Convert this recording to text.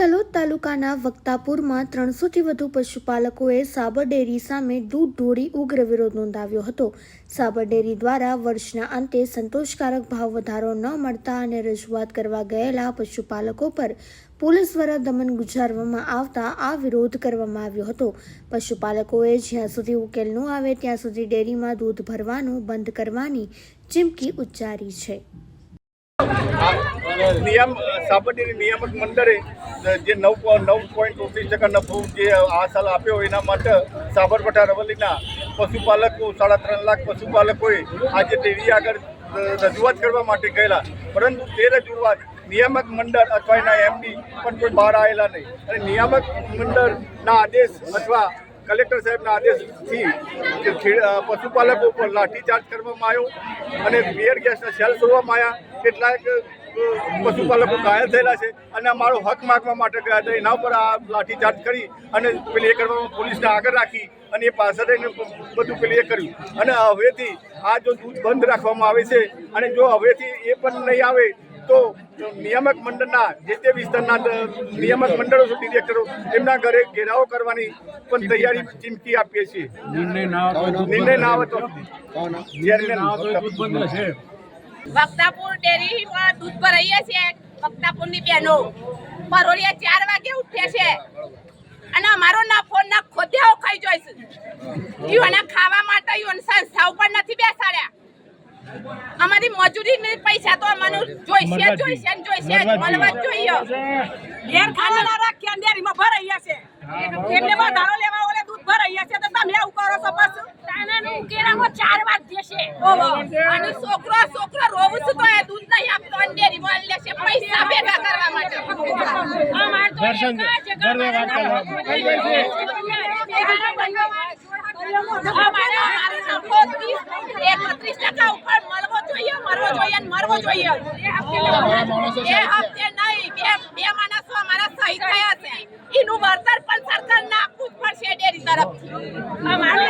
તલોદ તાલુકાના વક્તાપુરમાં ત્રણસોથી વધુ પશુપાલકોએ સાબર ડેરી સામે દૂધ ઢોળી ઉગ્ર વિરોધ નોંધાવ્યો હતો. સાબર ડેરી દ્વારા વર્ષના અંતે સંતોષકારક ભાવ વધારો ન મળતા અને રજૂઆત કરવા ગયેલા પશુપાલકો પર પોલીસ દ્વારા દમન ગુજારવામાં આવતા આ વિરોધ કરવામાં આવ્યો હતો. પશુપાલકોએ જ્યાં સુધી ઉકેલ ન આવે ત્યાં સુધી ડેરીમાં દૂધ ભરવાનું બંધ કરવાની ચીમકી ઉચ્ચારી છે. નિયમ સાબરડેરી નિયામક મંડળે જે નવ નવ પોઈન્ટ ચોત્રીસ ટકા નફો જે આ સાલ આપ્યો એના માટે સાબરકાંઠા રવલીના પશુપાલકો સાડા ત્રણ લાખ પશુપાલકોએ આજે ડેરી આગળ રજૂઆત કરવા માટે ગયેલા. પરંતુ તે રજૂઆત નિયામક મંડળ અથવા એના એમડી પણ કોઈ બહાર આવેલા નહીં. અને નિયામક મંડળના આદેશ અથવા કલેક્ટર સાહેબના આદેશથી પશુપાલકો ઉપર લાઠીચાર્જ કરવામાં આવ્યો અને બિયર ગેસના સેલ છોડવામાં આવ્યા. કેટલાક પશુપાલકો ઘાયલ થયેલા છે અને અમારો હક માગવા માટે ગયા હતા. એના ઉપર આ લાઠીચાર્જ કરી અને પેલી એ કરવામાં પોલીસને આગળ રાખી અને એ પાછળ રહીને બધું પેલી એ કર્યું. અને હવેથી આ જો દૂધ બંધ રાખવામાં આવે છે અને જો હવેથી એ પણ નહીં આવે તો નિયામક મંડળના જે તે વિસ્તારના નિયામક મંડળો છે ડિરેક્ટરો એમના ઘરે ઘેરાવો કરવાની પણ તૈયારી ચીમકી આપીએ છીએ. નિર્ણય ના આવે તો વક્તાપુર નિર્ણય ના ના બંધ છે વક્તાપુરની બહેનો પરોળીએ ચાર વાગે ઉઠે છે. અને અમારો નફો ના ખોદ્યાઓ ખાઈ જોઈશે. ઈઓને ખાવા માટે ઈઓને સંસ્થા ઉપર નથી બેસાડ્યા. અમારી મજૂરી ને પૈસા તો અમને જોઈશે જોઈશે જોઈશે મળવા જ જોઈએ. ઘેર ખાવાના રાખ્યા ને ડેરીમાં ભરાઈએ છે. એટલે વધારો લેવા ઓલે દૂધ ભરાઈએ છે તો તમે એવું કરો છો પાછું? તાનાનું ઉકેલામાં ચાર વાર દેશે અને છોકરો છોકરો રોવું છું તો એ દૂધ નહીં આપતો અને ડેરીમાં લેશે પૈસા ભેગા કરવા માટે. દર્શન વાત કરવા. અમારે